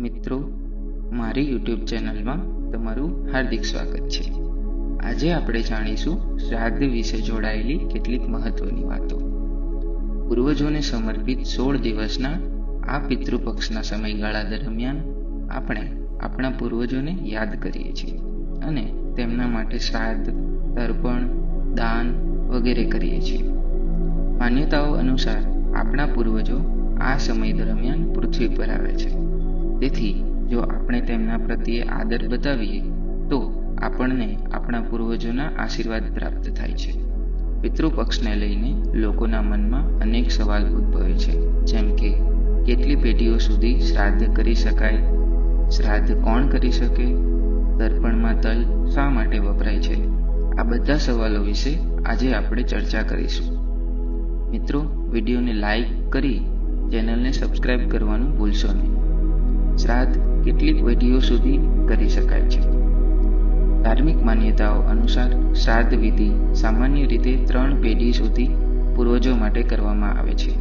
મિત્રો, મારી યુટ્યુબ ચેનલમાં તમારું હાર્દિક સ્વાગત છે. આજે આપણે જાણીશું શ્રાદ્ધ વિશે જોડાયેલી કેટલીક મહત્વની વાતો. પૂર્વજોને સમર્પિત સોળ દિવસના આ પિતૃપક્ષના સમયગાળા દરમિયાન આપણે આપણા પૂર્વજોને યાદ કરીએ છીએ અને તેમના માટે શ્રાદ્ધ, તર્પણ, દાન વગેરે કરીએ છીએ. માન્યતાઓ અનુસાર આપણા પૂર્વજો આ સમય દરમિયાન પૃથ્વી પર આવે છે. તેથી જો આપણે તેમના પ્રત્યે આદર બતાવીએ, તો આપણને આપણા પૂર્વજોના આશીર્વાદ પ્રાપ્ત થાય છે. પિતૃપક્ષને લઈને લોકોના મનમાં અનેક સવાલ ઉદ્ભવે છે, જેમ કે, કેટલી પેઢીઓ સુધી શ્રાદ્ધ કરી શકાય? શ્રાદ્ધ કોણ કરી શકે? તર્પણમાં તલ શા માટે વપરાય છે? આ બધા સવાલો વિશે આજે આપણે ચર્ચા કરીશું. મિત્રો, વિડીયોને લાઈક કરી ચેનલને સબસ્ક્રાઇબ કરવાનું ભૂલશો નહીં. શ્રાદ્ધ કેટલીક પેઢીઓ સુધી કરી શકાય છે. ધાર્મિક માન્યતાઓ અનુસાર શ્રાદ્ધ વિધિ સામાન્ય રીતે ત્રણ પેઢી સુધી પૂર્વજો માટે કરવામાં આવે છે.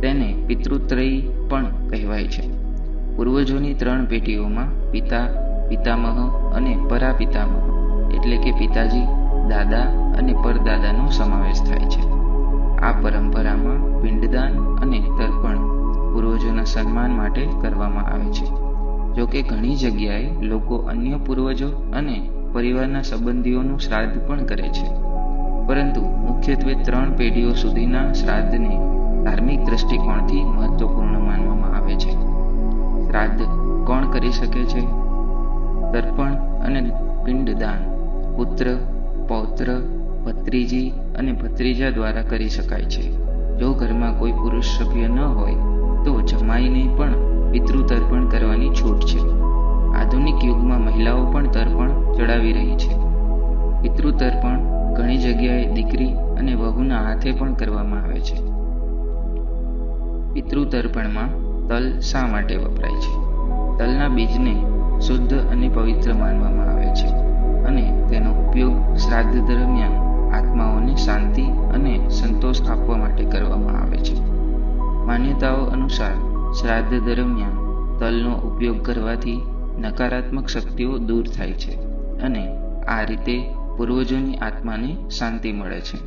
તેને પિતૃત્રયી પણ કહેવાય છે. પૂર્વજોની ત્રણ પેઢીઓમાં પિતા, પિતામહ અને પરાપિતામહ, એટલે કે પિતાજી, દાદા અને પરદાદાનો સમાવેશ થાય છે. આ પરંપરામાં પિંડદાન અને તર્પણ પૂર્વજોના સન્માન માટે કરવામાં આવે છે. જો કે ઘણી જગ્યાએ લોકો અન્ય પૂર્વજો અને પરિવારના સંબંધીઓનું શ્રાદ્ધ પણ કરે છે. પરંતુ મુખ્યત્વે ત્રણ પેઢીઓ સુધીના શ્રાદ્ધને ધાર્મિક દ્રષ્ટિકોણથી મહત્વપૂર્ણ માનવામાં આવે છે. શ્રાદ્ધ કોણ કરી શકે છે? તર્પણ અને પિંડદાન પુત્ર, પૌત્ર, ભત્રીજી અને ભત્રીજા દ્વારા કરી શકાય છે. જો ઘરમાં કોઈ પુરુષ સભ્ય ન હોય તો જમાઈને પણ પિતૃ તર્પણ કરવાની છૂટ છે. આધુનિક યુગમાં મહિલાઓ પણ તર્પણ ચડાવી રહી છે. પિતૃ તર્પણ ઘણી જગ્યાએ દીકરી અને વહુના હાથે પણ કરવામાં આવે છે. પિતૃ તર્પણમાં તલ શા માટે વપરાય છે? તલના બીજને શુદ્ધ અને પવિત્ર માનવામાં આવે છે અને તેનો ઉપયોગ શ્રાદ્ધ દરમિયાન આત્માઓને શાંતિ અને સંતોષ આપવા માટે કરવામાં આવે છે માન્યતાઓ અનુસાર શ્રાદ્ધ દરમિયાન તલનો ઉપયોગ કરવાથી નકારાત્મક શક્તિઓ દૂર થાય છે અને આ રીતે પૂર્વજોની આત્માને શાંતિ મળે છે.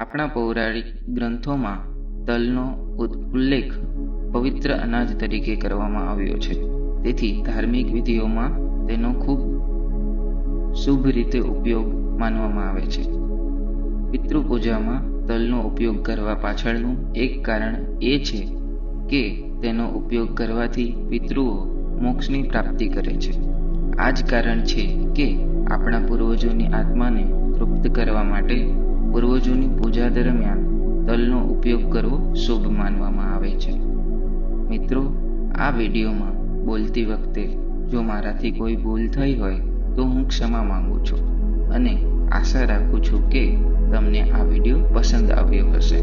આપણા પૌરાણિક ગ્રંથોમાં તલનો ઉલ્લેખ પવિત્ર અનાજ તરીકે કરવામાં આવ્યો છે. તેથી ધાર્મિક વિધિઓમાં તેનો ખૂબ શુભ રીતે ઉપયોગ માનવામાં આવે છે. પિતૃ પૂજામાં તલનો ઉપયોગ કરવા પાછળનું એક કારણ એ છે કે તેનો ઉપયોગ કરવાથી પિતૃઓ મોક્ષની પ્રાપ્તિ કરે છે. આ જ કારણ છે કે આપણા પૂર્વજોની આત્માને તૃપ્ત કરવા માટે પૂર્વજોની પૂજા દરમિયાન તલનો ઉપયોગ કરવો શુભ માનવામાં આવે છે. મિત્રો, આ વિડીયોમાં બોલતી વખતે જો મારાથી કોઈ ભૂલ થઈ હોય તો હું ક્ષમા માંગુ છું અને આશા રાખું છું કે તમને આ વીડિયો પસંદ આવ્યો હશે.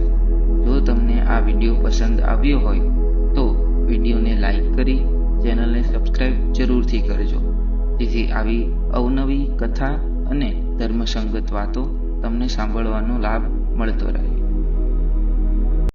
જો તમને આ વીડિયો પસંદ આવ્યો હોય, તો વિડીયોને લાઈક કરી ચેનલને સબસ્ક્રાઈબ જરૂરથી કરજો. જેથી આવી અવનવી કથા અને ધર્મસંગત વાતો તમને સાંભળવાનો લાભ મળતો રહે.